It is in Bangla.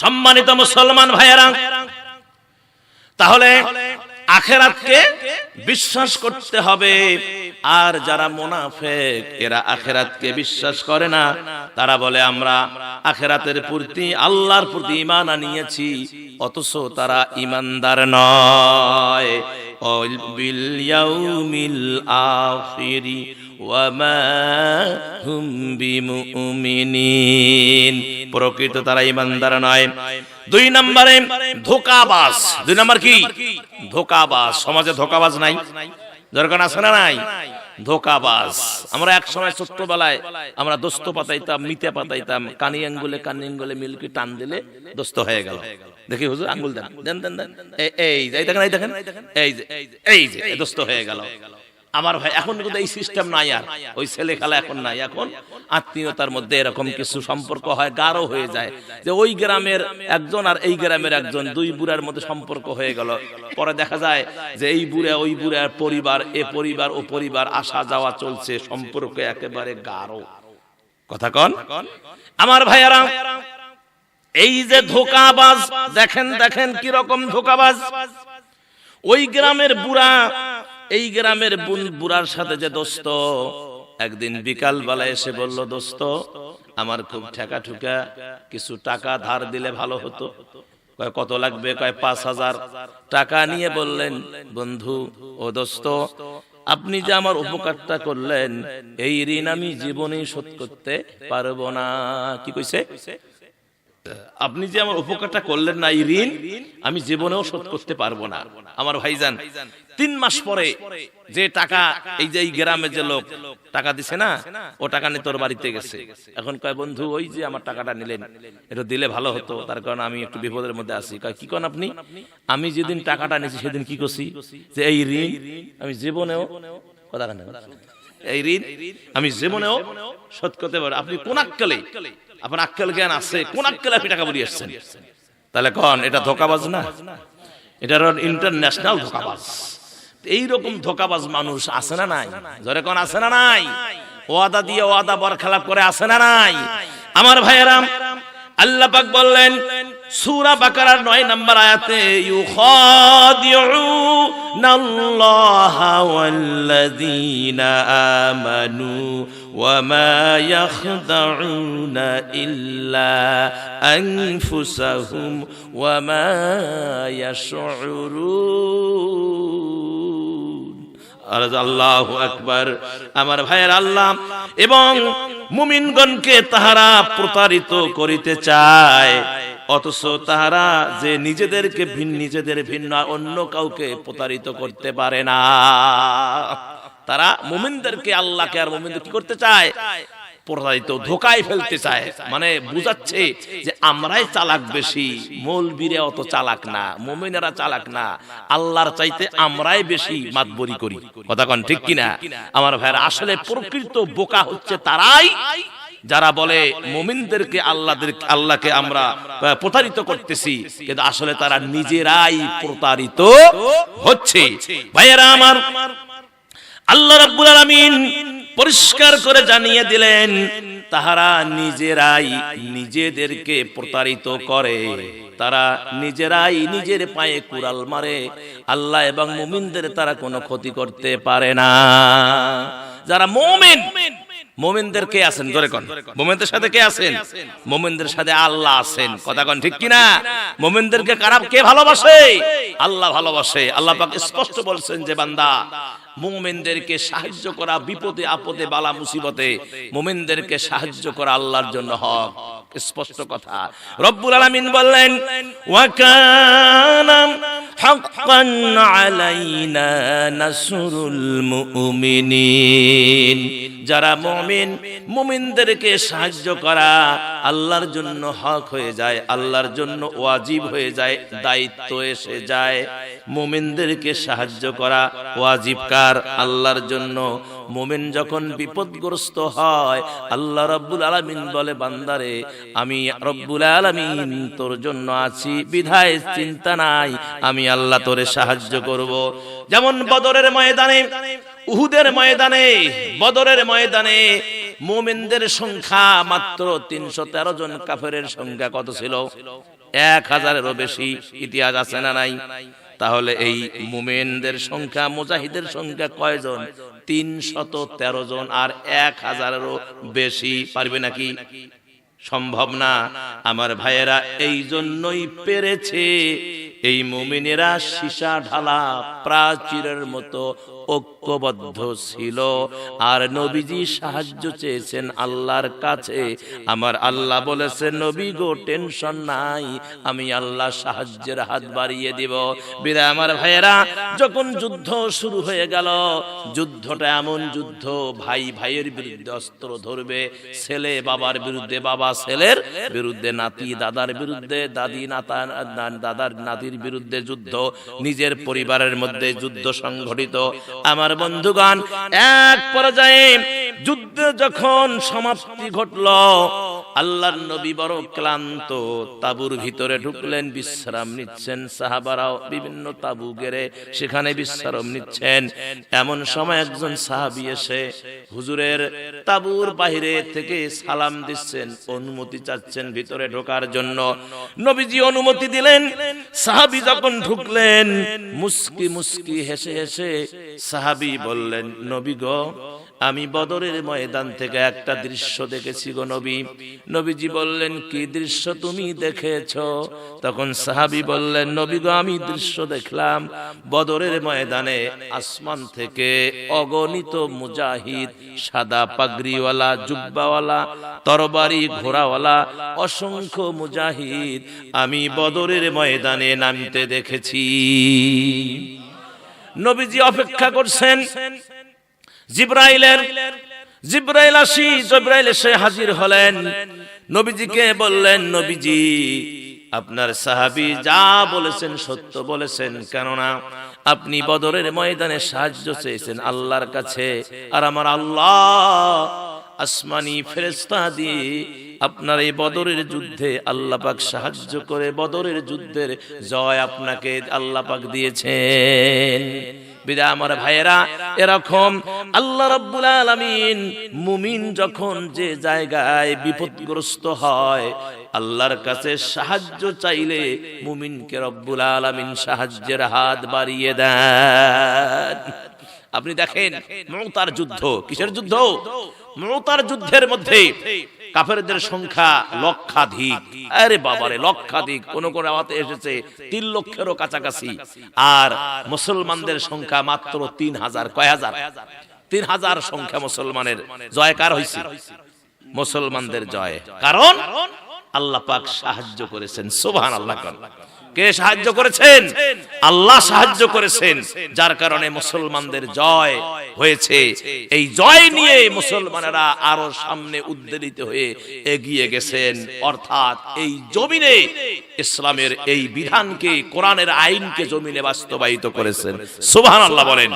সম্মানিত মুসলমান ভাইয়েরা, তাহলে আখেরাতকে বিশ্বাস করতে হবে। আর যারা মোনাফেক, এরা আখেরাতকে বিশ্বাস করে না। তারা বলে, আমরা আখেরাতের প্রতি, আল্লাহর প্রতি ইমান আনিয়েছি, অথচ তারা ইমানদার নয়। বিল ইয়াউমিল আখিরি। প্রকৃত তারা ইমানদার নয়। দুই নম্বরে ধোকাবাজ। দুই নম্বর কি? ধোকাবাজ। সমাজে ধোকাবাজ নাই। দরকার আছে না নাই? ধোকাবাজ। আমরা এক সময় ছোট্টবেলায় আমরা দোস্ত পাতাইতাম মিতে পাতাইতাম, কানি আঙ্গুলে কানি আঙ্গুলে মিলকি টান দিলে দোস্ত হয়ে গেল। দেখি হুজুর, আঙ্গুল দেন। দেন দেন দেন। এই- দেখেন, এই দেখেন। এই যে এই যে দোস্ত হয়ে গেল। আমার ভাই, এখন কিন্তু এই সিস্টেম নাই আর। ওই ছেলে খেলা এখন নাই। এখন আত্মীয়তার মধ্যে এরকম কিছু সম্পর্ক হয়, গাঢ় হয়ে যায়। যে ওই গ্রামের একজন আর এই গ্রামের একজন, দুই বুড়ার মধ্যে সম্পর্ক হয়ে গেল। পরে দেখা যায় যে এই বুড়া, ওই বুড়ার পরিবার, এ পরিবার, ও পরিবার আসা যাওয়া চলছে, সম্পর্ক একেবারে গাঢ়। কথা কন? আমার ভাইয়ারা, এই যে ধোকাবাজ, দেখেন দেখেন কি রকম ধোকাবাজ। ওই গ্রামের বুড়া এই গ্রামের বুন- বুড়ার সাথে যে দোস্ত, একদিন বিকাল বেলা এসে বলল, দোস্ত, আমার খুব ঠেকা ঠুকা কিছু টাকা ধার দিলে ভালো হতো। কয়, কত লাগবে? কয়, পাঁচ হাজার। টাকা নিয়ে বললেন, বন্ধু, ও দোস্ত, আপনি যে আমার উপকারটা করলেন, এই ঋণ আমি জীবনেই শোধ করতে পারব না। কি কইছে? আপনি যে আমার উপকারটা করলেন না, এই ঋণ, আমি জীবনেও শোধ করতে পারব না। আমার ভাইজান, তিন মাস পরে যে টাকা, এই যে এই গ্রামে যে লোক টাকা দিছে না, ও টাকা নিয়ে তোর বাড়িতে গেছে। এখন কয়, বন্ধু, ওই যে আমার টাকাটা নিলেন, এটা দিলে ভালো হতো, তার কারণে আমি একটু বিপদের মধ্যে আছি। কি কন আপনি? আমি যেদিন টাকাটা নিয়েছি সেদিন কি করছি? যে এই ঋণ, আমি জীবনেও কথা এই ঋণ, আমি জীবনেও শোধ করতে পারব। আপনি কোন আপনার আক্কেল জ্ঞান আছে, কোন আক্কেলে আপনি টাকা বলি আসছেন? তাহলে কন, এটা ধোকাবাজ না? এটা ইন্টারন্যাশনাল ধোকাবাজ। এইরকম ধোকাবাজ মানুষ আছে না নাই? জরে কোন, আছে না নাই? ওয়াদা দিয়ে ওয়াদা বরখেলাপ করে আছে না নাই? আমার ভাইয়েরাম, আল্লাহ পাক বললেন, সূরা বাকারার 9 নম্বর আয়াতে, ইউখাদিউনাল্লাহা ওয়াল্লাযীনা আমানু ইয়াখদাউনা ইল্লা আনফুসাহুম ওয়ামা ইয়াশউরুন আর আল্লাহ আকবার, আমার ভাইয়ের আল্লাহ এবং মুমিনগণকে তাহারা প্রতারিত করিতে চায়, অথচ তাহারা যে নিজেদেরকে ভিন্ন নিজেদের ভিন্ন, অন্য কাউকে প্রতারিত করতে পারে না। তারা মুমিনদেরকে আল্লাহকে আর মুমিনদের কি করতে চায়? ধোকায় ফেলতে চায়। মানে বুঝাচ্ছে যে আমরাই চালাক বেশি অত চালাক না, মুমিনেরা চালাক না। আল্লাহর চাইতে আমরাই বেশি মাতবরি করি। কথা ঠিক কিনা? আমার ভাইরা আসলে প্রকৃত বোকা হচ্ছে তারাই যারা বলে মুমিনদেরকে আল্লাহদের, আল্লাহকে আমরা প্রতারিত করতেছি। কিন্তু আসলে তারা নিজেরাই প্রতারিত হচ্ছে। ভাইয়েরা আমার আল্লাহ রাব্বুল আলামিন পরিষ্কার করে জানিয়ে দিলেন, তাহারা নিজেরাই নিজেদেরকে প্রতারিত করে। তারা নিজেরাই নিজের পায়ে কুড়াল মারে। আল্লাহ এবং মুমিনদের তারা কোনো ক্ষতি করতে পারে না। যারা মুমিন, মোমেনদের কে আছেন? জোরে কন। মোমেনদের সাথে কে আছেন? মোমেনদের সাথে আল্লাহ আছেন। কথা কন ঠিক কিনা? মোমেনদেরকে খারাপ কে ভালোবাসে? আল্লাহ ভালোবাসে। আল্লাহ পাক স্পষ্ট বলছেন যে বান্দা মোমেনদেরকে সাহায্য করা বিপদে আপদে বালা মুসিবতে মোমেনদেরকে সাহায্য করা আল্লাহর জন্য হক। স্পষ্ট কথা। রব্বুল আলামিন বললেন, ওয়া কানা হাক্কান আলাইনা মুমিনিন। যারা মুমিন, মুমিনদেরকে সাহায্য করা আল্লাহর জন্য হক হয়ে যায়, আল্লাহর জন্য ওয়াজিব হয়ে যায়, দায়িত্ব এসে যায়। মুমিনদেরকে সাহায্য করা ওয়াজিব কার আল্লাহর জন্য। মোমেন যখন বিপদগ্রস্ত হয়, আল্লাহ রব্বুল আলামিন বলে, বান্দারে, আমি রব্বুল আলামিন তোর জন্য আছি, বিধায় চিন্তা নাই, আমি আল্লাহ তোরে সাহায্য করব। যেমন বদরের ময়দানে, উহুদের ময়দানে, বদরের ময়দানে মোমেনদের সংখ্যা মাত্র তিনশো তেরো জন কাফেরের সংখ্যা কত ছিল? এক হাজারেরও বেশি, ইতিহাস আছে না নাই? তাহলে এই মুমেনদের সংখ্যা মুজাহিদের সংখ্যা কয়জন? তিন শত তেরো জন আর এক হাজারেরও বেশি পারবে নাকি? সম্ভব না। আমার ভাইয়েরা এই জন্যই পেরেছে। এই মুমিনেরা সীসা ঢালা প্রাচীরের মতো ঐক্যবদ্ধ ছিল। আর নবীজি সাহায্য চেয়েছেন আল্লাহর কাছে। আমার আল্লাহ বলেছেন, নবী গো, টেনশন নাই, আমি আল্লাহ সাহায্যের হাত বাড়িয়ে দিব। বিরা আমার ভাইয়েরা, যখন যুদ্ধ শুরু হয়ে গেল, যুদ্ধটা এমন যুদ্ধ, ভাই ভাইয়ের বিরুদ্ধে অস্ত্র ধরবে, ছেলে বাবার বিরুদ্ধে, বাবা ছেলের বিরুদ্ধে, নাতি দাদার বিরুদ্ধে, দাদি নাতা, দাদার নাতির বিরুদ্ধে যুদ্ধ, নিজের পরিবারের মধ্যে যুদ্ধ সংঘটিত। আমার বন্ধুগণ এক পর্যায়ে যুদ্ধ যখন সমাপ্তি ঘটল আল্লাহর নবী বড় ক্লান্ত, তাবুর ভিতরে ঢুকলেন, বিশ্রাম নিচ্ছেন। সাহাবারাও বিভিন্ন তাবু গেড়ে সেখানে বিশ্রাম নিচ্ছেন। এমন সময় একজন সাহাবি এসে হুজুরের তাবুর বাহিরে থেকে সালাম দিচ্ছেন, অনুমতি চাচ্ছেন ভিতরে ঢোকার জন্য। নবীজি অনুমতি দিলেন। সাহাবি যখন ঢুকলেন, মুস্কি মুস্কি হেসে হেসে সাহাবি বললেন, নবী গো আমি বদরের ময়দান থেকে একটা দৃশ্য দেখেছি গো নবী। নবীজি বললেন, কি দৃশ্য তুমি দেখেছ? তখন সাহাবি বললেন, নবী গো, আমি দৃশ্য দেখলাম বদরের ময়দানে আসমান থেকে অগণিত মুজাহিদ, সাদা পাগড়িওয়ালা, জুব্বাওয়ালা, তরবারি ঘোড়াওয়ালা, অসংখ্য মুজাহিদ আমি বদরের ময়দানে নামতে দেখেছি। নবীজি অপেক্ষা করছেন জিব্রাইলের জিব্রাইল আসি, জিব্রাইল এসে হাজির হলেন। নবীজিকে বললেন, নবীজি, আপনার সাহাবী যা বলেছেন সত্য বলেছেন, কেননা আপনি বদরের ময়দানে সাহায্য চেয়েছেন আল্লাহর কাছে। আর আমার আল্লাহ আসমানি ফেরেস্তা দিয়ে আপনার এই বদরের যুদ্ধে আল্লাহ পাক সাহায্য করে বদরের যুদ্ধের জয় আপনাকে আল্লাহ পাক দিয়েছেন। বিদায় আমার ভাইয়েরা, এরকম আল্লাহ রাব্বুল আলামিন মুমিন যখন যে জায়গায় বিপদগ্রস্ত হয়, আল্লাহর কাছে সাহায্য চাইলে মুমিনকে রব্বুল আলামিন সাহায্যের হাত বাড়িয়ে দেন। আপনি দেখেন, মৌতার যুদ্ধ, কিসের যুদ্ধ? মৌতার যুদ্ধের মধ্যে কাফেরদের সংখ্যা লক্ষাধিক। আরে বাবারে, লক্ষাধিক। কোন কোন আওয়াতে এসেছে তিন লক্ষেরও কাছাকাছি। আর মুসলমানদের সংখ্যা মাত্র তিন হাজার। কয় হাজার? তিন হাজার সংখ্যা মুসলমানের। জয় কার হয়েছে মুসলমানদের জয়। কারণ আল্লাহ পাক সাহায্য করেছেন। সুবহান আল্লাহ কে সাহায্য করেছেন? আল্লাহ সাহায্য করেছেন, যার কারণে মুসলমানদের জয় হয়েছে। এই জয় নিয়ে মুসলমানেরা আরও সামনে উদ্বেলিত হয়ে এগিয়ে গেছেন। অর্থাৎ এই জমিনে ইসলামের এই বিধানকে, কোরআনের আইনকে জমিনে বাস্তবায়িত করেছেন। সুবহান আল্লাহ বলেন।